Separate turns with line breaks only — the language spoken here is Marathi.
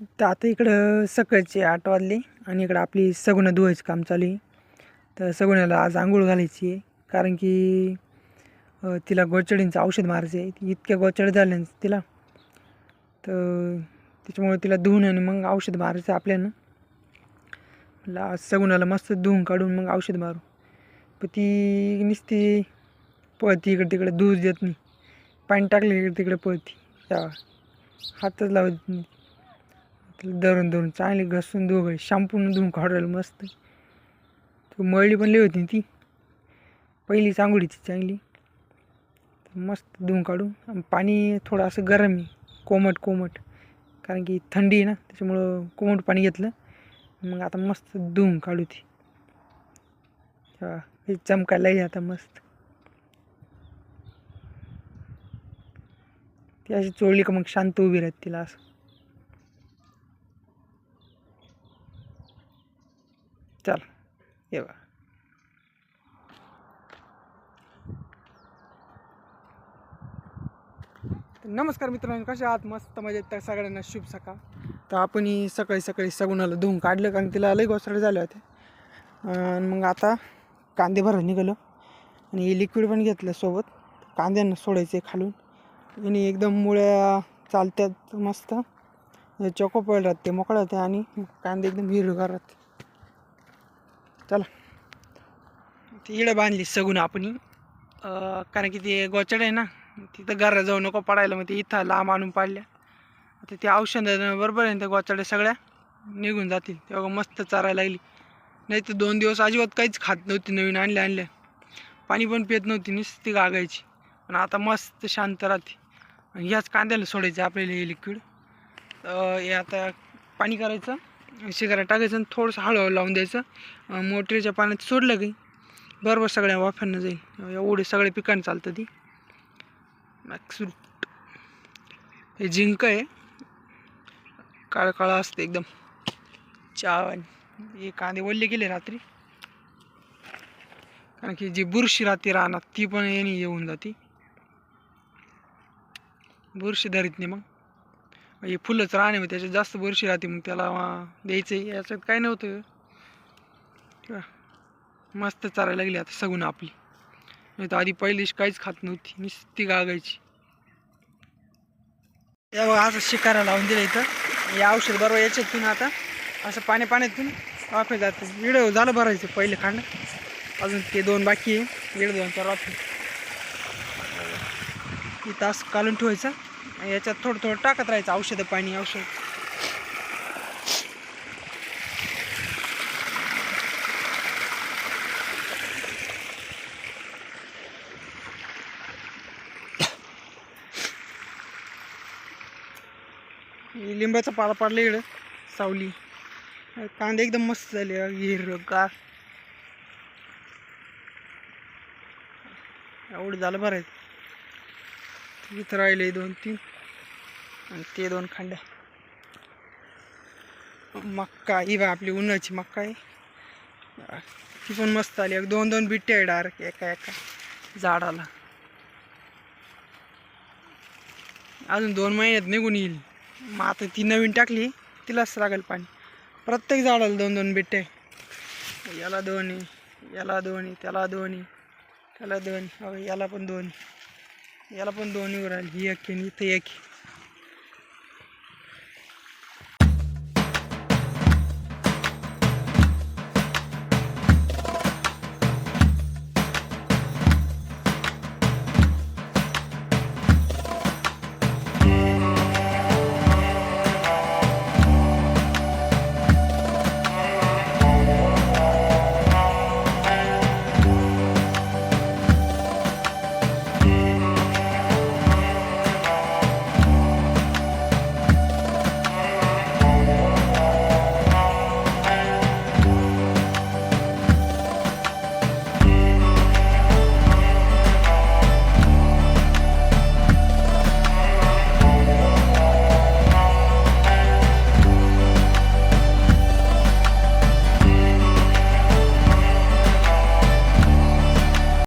तर आता इकडं सकाळचे आठ वाजले आणि इकडं आपली सगुणं धुवायचं काम चालू आहे. तर सगुण्याला आज आंघोळ घालायची आहे कारण की तिला गोचडींचं औषध मारायचं आहे. इतक्या गोचड झाल्या तिला. तर त्याच्यामुळे तिला धुवून आणि मग औषध मारायचं आपल्यानं म्हणलं आज सगुणाला मस्त धुवून काढून मग औषध मारू. पण ती नुसती पळती इकडे तिकडे दूध देत नाही. पाणी टाकलं इकडे तिकडे पळती. हातच लावत नाही. धरून धरून चांगली घसून दोघं शॅम्पून धुवून काढायला मस्त. तो मळली पण लई होती ना ती. पहिली चांगुडीची चांगली. मस्त धुवून काढू आणि पाणी थोडं असं गरम आहे कोमट कोमट. कारण की थंडी आहे ना त्याच्यामुळं कोमट पाणी घेतलं. मग आता मस्त धुवून काढू ती. हे चमकायला आहे आता मस्त. ती अशी चोळली का मग शांत उभी राहते तिला असं. चल ये बा नमस्कार मित्रांनो कसे आहात? मस्त मजेत तर सगळ्यांना शुभ सकाळ. तर आपण ही सकाळी सकाळी सगुणाला धुवून काढलं कारण तिला लई गोसडे झाले होते. आणि मग आता कांदे भरून निघालो. आणि हे लिक्विड पण घेतलं सोबत. कांद्यांना सोडायचे खालून. आणि एकदम मुळ्या चालत्यात मस्त. चोको पळ राहते मोकळं राहते आणि कांदे एकदम हिरवगार राहते चला. ती इडं बांधली सगून आपण. कारण की ते गोचड आहे ना तिथं घरा जाऊ नको पडायला मग ते इथं लांब आणून पाडल्या. आता ते औषधं बरोबर आहे ना त्या गोचड्या सगळ्या निघून जातील. तेव्हा मस्त चारायला लागली. नाही तर दोन दिवस अजिबात काहीच खात नव्हती नवीन आणल्या आणल्या. पाणी पण पित नव्हती नुसती गागायची. पण आता मस्त शांत राहते. आणि ह्याच कांद्याला सोडायचं आपल्याला हे लिक्विड हे आता पाणी करायचं. शिकारा टाकायचं आणि थोडंसं हळूहळू लावून द्यायचं. मोटरीच्या पाण्यात सोडलं की बरोबर सगळ्या वाफ्यांना जाईल. एवढे सगळे पिकांना चालतं ती. मॅक्सरूट हे जिंक आहे. काळं काळं असते एकदम. चहा हे कांदे ओलले गेले रात्री. कारण की जी बुरशी राहते राहणार ती पण येणे येऊन जाते. बुरशी धरीत नाही मग. हे फुलंच राहणे मग त्याच्यात जास्त बुरशी राहते मग त्याला द्यायचं आहे याच्यात काय नव्हतं. मस्त चारायला लागली आता सगून आपली. नाही तर आधी पहिलेच काहीच खात नव्हती. नुसती गागायची. या बघा असं शिकारा लावून दिलं इथं. हे औषध बरोबर याच्यातून आता. असं पाण्या पाण्यातून वाफे जातं इडं झालं भरायचं पहिले खांड अजून ते दोन बाकी आहे. इकडं दोन चार वाफे. इथं असं काढून ठेवायचं. याच्यात थोडं थोडं टाकत राहायचं औषधं पाणी औषध. लिंबाचा पाला पाडला इकडं सावली. कांदे एकदम मस्त झाले हिरगार एवढं झालं बरं इथं राहिले दोन तीन. आणि ते दोन खंड. मक्का ही बा आपली उन्हाची मक्का आहे. ती पण मस्त आली. एक दोन दोन बिट्टे आहे डायरेक्ट एका एका झाडाला. अजून दोन महिन्यात निघून येईल. मग आता ती नवीन टाकली तिलाच लागेल पाणी. प्रत्येक झाडाला दोन दोन बिट्टे याला दोन याला दोन त्याला दोन त्याला दोन याला पण दोन याला पण दोन्ही उराल राहिली. ही एक आणि इथं एक